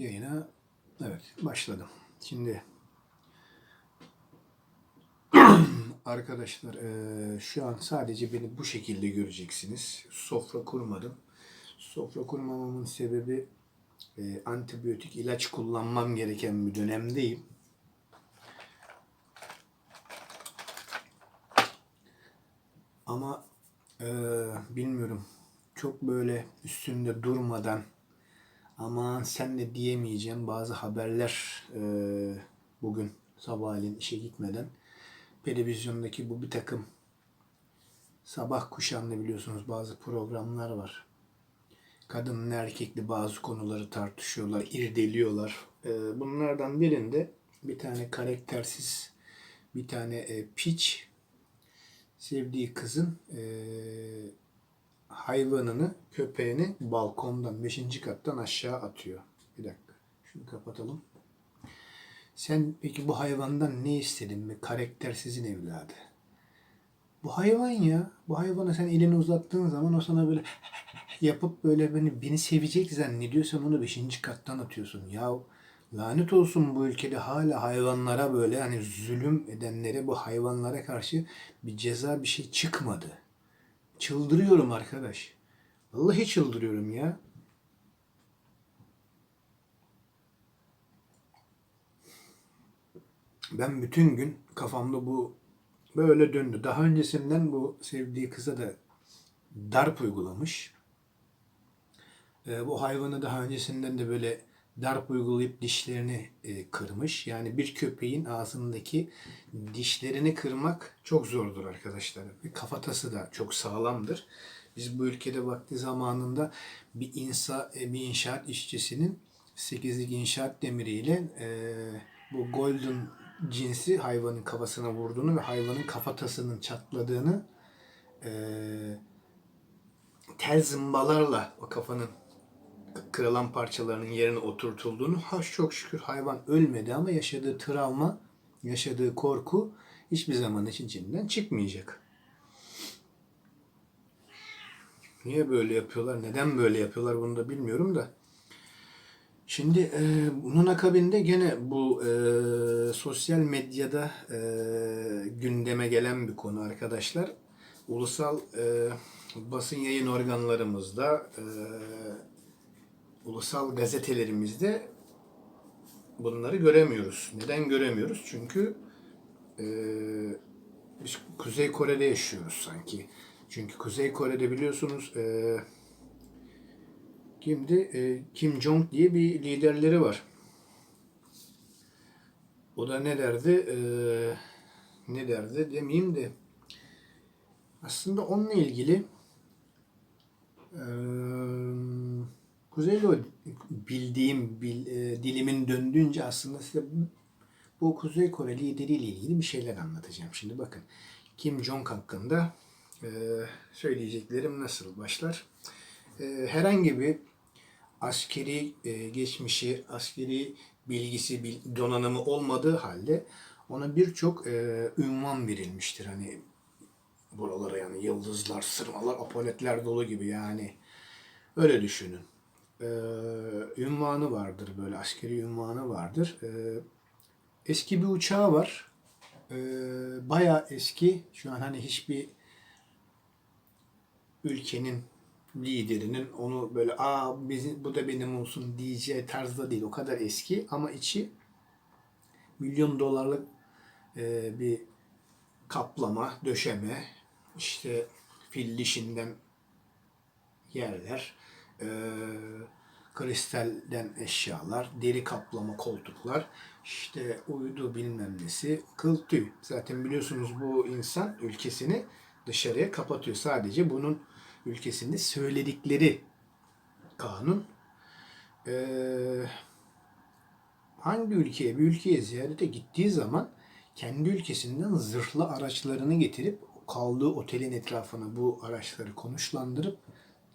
yayına evet başladım. Şimdi arkadaşlar eee, şu an sadece beni bu şekilde göreceksiniz. Sofra kurmadım. Sofra kurmamamın sebebi eee, antibiyotik ilaç kullanmam gereken bir dönemdeyim. Ama eee, bilmiyorum çok böyle üstünde durmadan aman sen de diyemeyeceğim bazı haberler eee, bugün sabahleyin işe gitmeden televizyondaki bu bir takım sabah kuşağında biliyorsunuz bazı programlar var. Kadınla erkekli bazı konuları tartışıyorlar, irdeliyorlar. Eee, bunlardan birinde bir tane karaktersiz bir tane e, piç sevdiği kızın eee, hayvanını, köpeğini balkondan 5. kattan aşağı atıyor. Bir dakika. Şunu kapatalım. Sen peki bu hayvandan ne istedin mi? Karaktersizin evladı. Bu hayvan ya. Bu hayvana sen elini uzattığın zaman o sana böyle yapıp böyle beni, beni sevecek zannediyorsan onu 5. kattan atıyorsun. Ya lanet olsun bu ülkede hala hayvanlara böyle hani zulüm edenlere bu hayvanlara karşı bir ceza bir şey çıkmadı. Çıldırıyorum arkadaş. Vallahi çıldırıyorum ya. Ben bütün gün kafamda bu böyle döndü. Daha öncesinden bu sevdiği kıza da darp uygulamış. Ee, bu hayvanı daha öncesinden de böyle darp uygulayıp dişlerini e, kırmış. Yani bir köpeğin ağzındaki dişlerini kırmak çok zordur arkadaşlar. Ve kafatası da çok sağlamdır. Biz bu ülkede vakti zamanında bir insa e, bir inşaat işçisinin 8'lik inşaat demiriyle e, bu golden cinsi hayvanın kafasına vurduğunu ve hayvanın kafatasının çatladığını e, tel zımbalarla o kafanın kırılan parçalarının yerine oturtulduğunu ha çok şükür hayvan ölmedi ama yaşadığı travma, yaşadığı korku hiçbir zaman için içinden çıkmayacak. Niye böyle yapıyorlar, neden böyle yapıyorlar bunu da bilmiyorum da. Şimdi e, bunun akabinde gene bu e, sosyal medyada e, gündeme gelen bir konu arkadaşlar. Ulusal e, basın yayın organlarımızda, e, ulusal gazetelerimizde bunları göremiyoruz. Neden göremiyoruz? Çünkü e, biz Kuzey Kore'de yaşıyoruz sanki. Çünkü Kuzey Kore'de biliyorsunuz e, kimdi? E, Kim Jong diye bir liderleri var. O da ne derdi? E, ne derdi demeyeyim de aslında onunla ilgili e, Kuzeydoğu bildiğim bil, e, dilimin döndüğünce aslında size bu Kuzey Kore lideriyle ilgili bir şeyler anlatacağım. Şimdi bakın Kim Jong hakkında e, söyleyeceklerim nasıl başlar? E, herhangi bir askeri e, geçmişi, askeri bilgisi, bil, donanımı olmadığı halde ona birçok e, ünvan verilmiştir. Hani buralara yani yıldızlar, sırmalar, apoletler dolu gibi yani. Öyle düşünün. Ee, ünvanı vardır böyle askeri ünvanı vardır. Ee, eski bir uçağı var. Ee, Baya eski. Şu an hani hiçbir ülkenin liderinin onu böyle aa bizim, bu da benim olsun diyeceği tarzda değil. O kadar eski ama içi milyon dolarlık e, bir kaplama, döşeme, işte fil dişinden yerler, e, kristalden eşyalar, deri kaplama koltuklar, işte uydu bilmem nesi, kıl tüy. Zaten biliyorsunuz bu insan ülkesini dışarıya kapatıyor. Sadece bunun ülkesinde söyledikleri kanun. E, hangi ülkeye, bir ülkeye ziyarete gittiği zaman kendi ülkesinden zırhlı araçlarını getirip kaldığı otelin etrafına bu araçları konuşlandırıp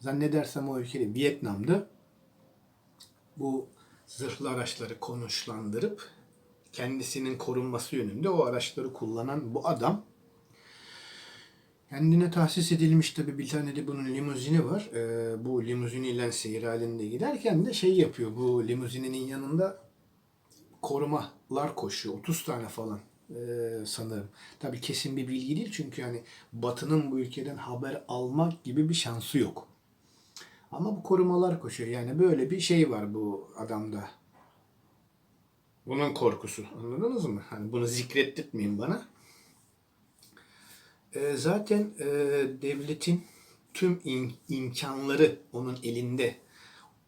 zannedersem o ülkede Vietnam'da bu zırhlı araçları konuşlandırıp kendisinin korunması yönünde o araçları kullanan bu adam Kendine tahsis edilmiş tabii bir tane de bunun limuzini var. Ee, bu limuziniyle seyir halinde giderken de şey yapıyor. Bu limuzininin yanında korumalar koşuyor. 30 tane falan ee, sanırım. Tabii kesin bir bilgi değil çünkü yani Batı'nın bu ülkeden haber almak gibi bir şansı yok. Ama bu korumalar koşuyor. Yani böyle bir şey var bu adamda. Bunun korkusu. Anladınız mı? Hani bunu zikrettirmeyin bana. E, zaten e, devletin tüm in- imkanları onun elinde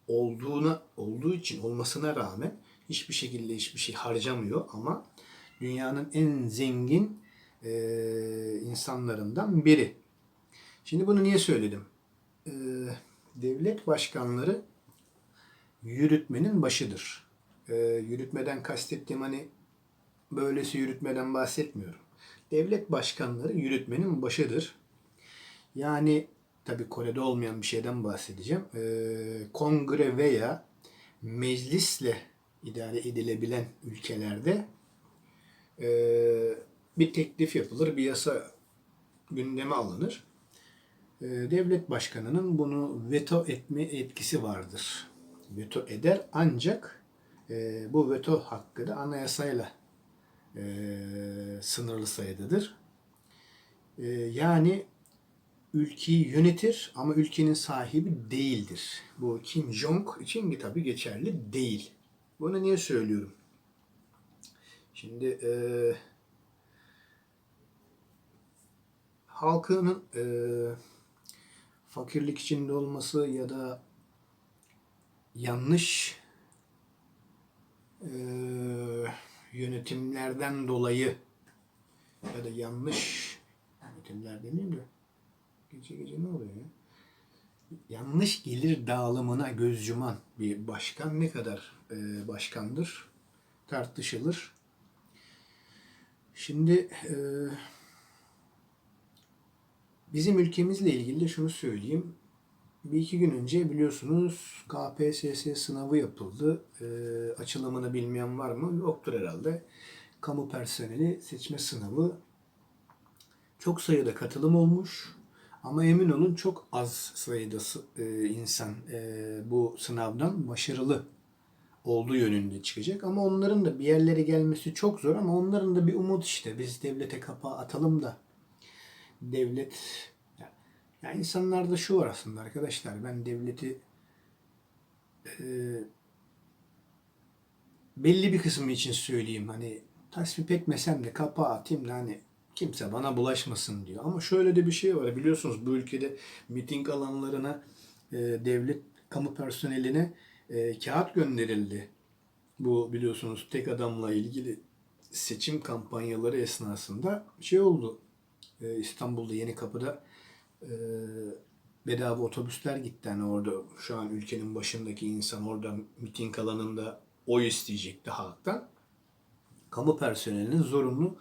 olduğuna olduğu için olmasına rağmen hiçbir şekilde hiçbir şey harcamıyor ama dünyanın en zengin e, insanlarından biri. Şimdi bunu niye söyledim? E, devlet başkanları yürütmenin başıdır. E, yürütmeden kastettiğim hani böylesi yürütmeden bahsetmiyorum. Devlet başkanları yürütmenin başıdır. Yani tabi Kore'de olmayan bir şeyden bahsedeceğim. Ee, kongre veya meclisle idare edilebilen ülkelerde e, bir teklif yapılır, bir yasa gündeme alınır. E, devlet başkanının bunu veto etme etkisi vardır. Veto eder ancak e, bu veto hakkı da anayasayla e, sınırlı sayıdadır. E, yani ülkeyi yönetir ama ülkenin sahibi değildir. Bu Kim Jong için tabii geçerli değil. Bunu niye söylüyorum? Şimdi e, halkının e, fakirlik içinde olması ya da yanlış e, yönetimlerden dolayı ya da yanlış yönetimler demeyeyim de gece gece ne oluyor ya? Yanlış gelir dağılımına göz yuman bir başkan ne kadar e, başkandır tartışılır. Şimdi e, bizim ülkemizle ilgili de şunu söyleyeyim. Bir iki gün önce biliyorsunuz KPSS sınavı yapıldı. E, açılımını bilmeyen var mı? Yoktur herhalde. Kamu personeli seçme sınavı. Çok sayıda katılım olmuş. Ama emin olun çok az sayıda e, insan e, bu sınavdan başarılı olduğu yönünde çıkacak. Ama onların da bir yerlere gelmesi çok zor ama onların da bir umut işte. Biz devlete kapağı atalım da devlet ya, ya insanlarda şu var aslında arkadaşlar ben devleti e, belli bir kısmı için söyleyeyim hani tasvip etmesem de kapağı atayım da hani kimse bana bulaşmasın diyor. Ama şöyle de bir şey var biliyorsunuz bu ülkede miting alanlarına e, devlet kamu personeline e, kağıt gönderildi. Bu biliyorsunuz tek adamla ilgili seçim kampanyaları esnasında şey oldu. E, İstanbul'da Yeni Kapı'da e, bedava otobüsler gitti. Yani orada şu an ülkenin başındaki insan orada miting alanında oy isteyecekti halktan. Kamu personelinin zorunlu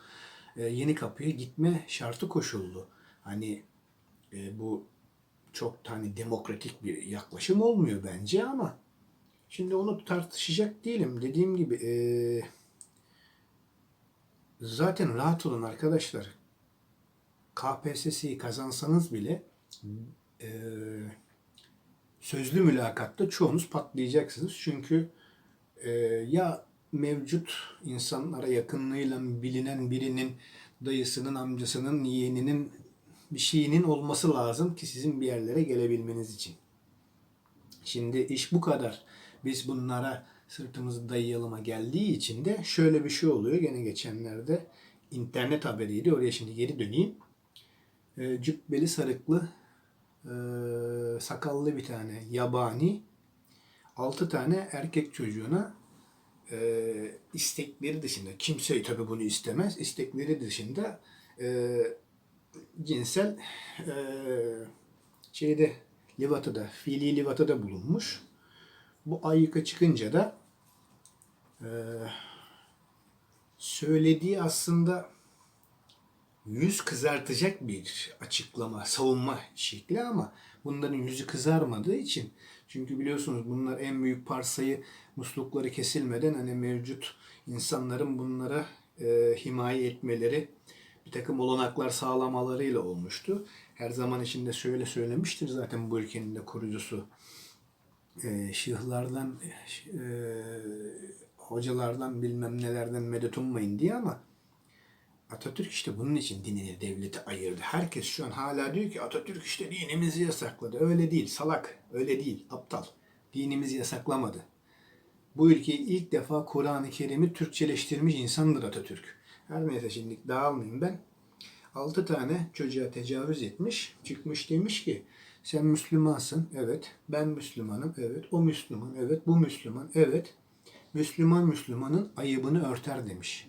e, Yeni Kapı'ya gitme şartı koşuldu. Hani e, bu çok hani demokratik bir yaklaşım olmuyor bence ama şimdi onu tartışacak değilim. Dediğim gibi e, zaten rahat olun arkadaşlar. KPSS'yi kazansanız bile e, sözlü mülakatta çoğunuz patlayacaksınız. Çünkü e, ya mevcut insanlara yakınlığıyla bilinen birinin dayısının, amcasının, yeğeninin bir şeyinin olması lazım ki sizin bir yerlere gelebilmeniz için. Şimdi iş bu kadar. Biz bunlara sırtımızı dayayalıma geldiği için de şöyle bir şey oluyor. Gene geçenlerde internet haberiydi. Oraya şimdi geri döneyim. E, cübbeli sarıklı e, sakallı bir tane yabani altı tane erkek çocuğuna e, istekleri dışında kimse tabi bunu istemez. istekleri dışında e, cinsel e, şeyde livatada, fiili livatada bulunmuş. Bu ayyuka çıkınca da e, söylediği aslında yüz kızartacak bir açıklama, savunma şekli ama bunların yüzü kızarmadığı için çünkü biliyorsunuz bunlar en büyük parsayı muslukları kesilmeden hani mevcut insanların bunlara e, himaye etmeleri bir takım olanaklar sağlamalarıyla olmuştu. Her zaman içinde şöyle söylemiştir zaten bu ülkenin de kurucusu. E, şıhlardan, e, hocalardan bilmem nelerden medet ummayın diye ama Atatürk işte bunun için dinini devleti ayırdı. Herkes şu an hala diyor ki Atatürk işte dinimizi yasakladı. Öyle değil salak. Öyle değil aptal. Dinimizi yasaklamadı. Bu ülkeyi ilk defa Kur'an-ı Kerim'i Türkçeleştirmiş insandır Atatürk. Her neyse şimdi dağılmayayım ben. Altı tane çocuğa tecavüz etmiş. Çıkmış demiş ki sen Müslümansın. Evet. Ben Müslümanım. Evet. O Müslüman. Evet. Bu Müslüman. Evet. Müslüman Müslümanın ayıbını örter demiş.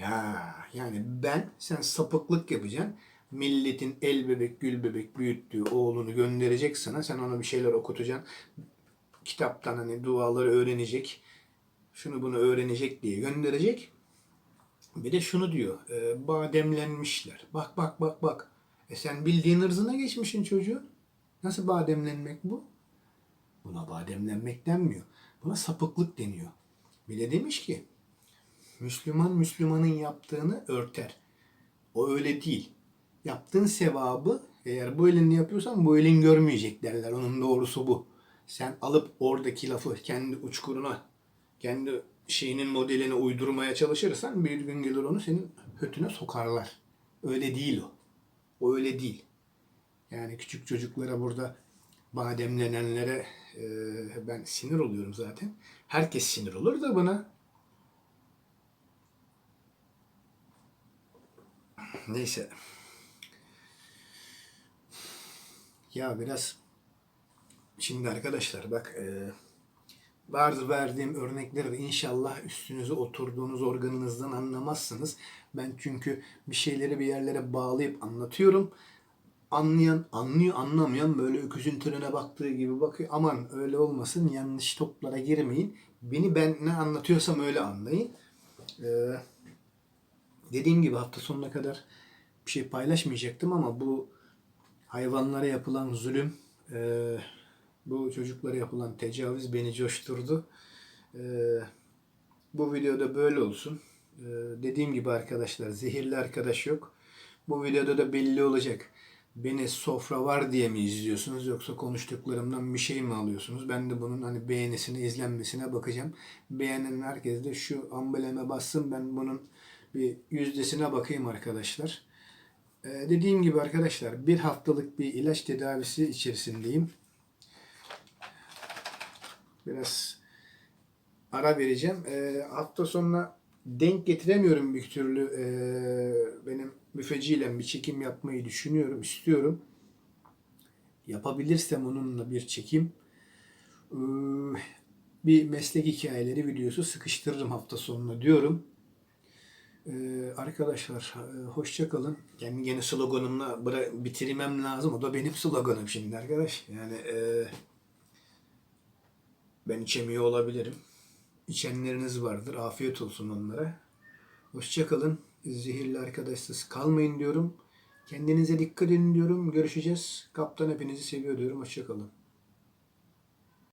Ya yani ben sen sapıklık yapacaksın. Milletin el bebek gül bebek büyüttüğü oğlunu gönderecek sana. Sen ona bir şeyler okutacaksın. Kitaptan hani duaları öğrenecek. Şunu bunu öğrenecek diye gönderecek. Bir de şunu diyor. E, bademlenmişler. Bak bak bak bak. E sen bildiğin ırzına geçmişsin çocuğun. Nasıl bademlenmek bu? Buna bademlenmek denmiyor. Buna sapıklık deniyor. Bir de demiş ki Müslüman Müslümanın yaptığını örter. O öyle değil. Yaptığın sevabı eğer bu elini yapıyorsan bu elin görmeyecek derler. Onun doğrusu bu. Sen alıp oradaki lafı kendi uçkuruna, kendi şeyinin modeline uydurmaya çalışırsan bir gün gelir onu senin hötüne sokarlar. Öyle değil o. O öyle değil. Yani küçük çocuklara burada bademlenenlere e, ben sinir oluyorum zaten. Herkes sinir olur da buna. Neyse. Ya biraz şimdi arkadaşlar bak e, bazı verdiğim örnekleri inşallah üstünüze oturduğunuz organınızdan anlamazsınız. Ben çünkü bir şeyleri bir yerlere bağlayıp anlatıyorum. Anlayan anlıyor, anlamayan böyle öküzün trene baktığı gibi bakıyor. Aman öyle olmasın, yanlış toplara girmeyin. Beni ben ne anlatıyorsam öyle anlayın. Ee, dediğim gibi hafta sonuna kadar bir şey paylaşmayacaktım ama bu hayvanlara yapılan zulüm, e, bu çocuklara yapılan tecavüz beni coşturdu. E, bu videoda böyle olsun. E, dediğim gibi arkadaşlar zehirli arkadaş yok. Bu videoda da belli olacak. Beni sofra var diye mi izliyorsunuz yoksa konuştuklarımdan bir şey mi alıyorsunuz? Ben de bunun hani beğenisine, izlenmesine bakacağım. Beğenen herkes de şu ambleme bassın. Ben bunun bir yüzdesine bakayım arkadaşlar. Ee, dediğim gibi arkadaşlar bir haftalık bir ilaç tedavisi içerisindeyim. Biraz ara vereceğim. Ee, hafta sonuna denk getiremiyorum bir türlü. Ee, benim müfeciyle bir çekim yapmayı düşünüyorum, istiyorum. Yapabilirsem onunla bir çekim. Ee, bir meslek hikayeleri videosu sıkıştırırım hafta sonuna diyorum. Ee, arkadaşlar e, hoşça kalın. Yani yeni sloganımla bitirmem lazım. O da benim sloganım şimdi arkadaş. Yani e, ben içemiyor olabilirim. İçenleriniz vardır. Afiyet olsun onlara. Hoşça kalın. Zehirli arkadaşsız kalmayın diyorum. Kendinize dikkat edin diyorum. Görüşeceğiz. Kaptan hepinizi seviyor diyorum. Hoşça kalın.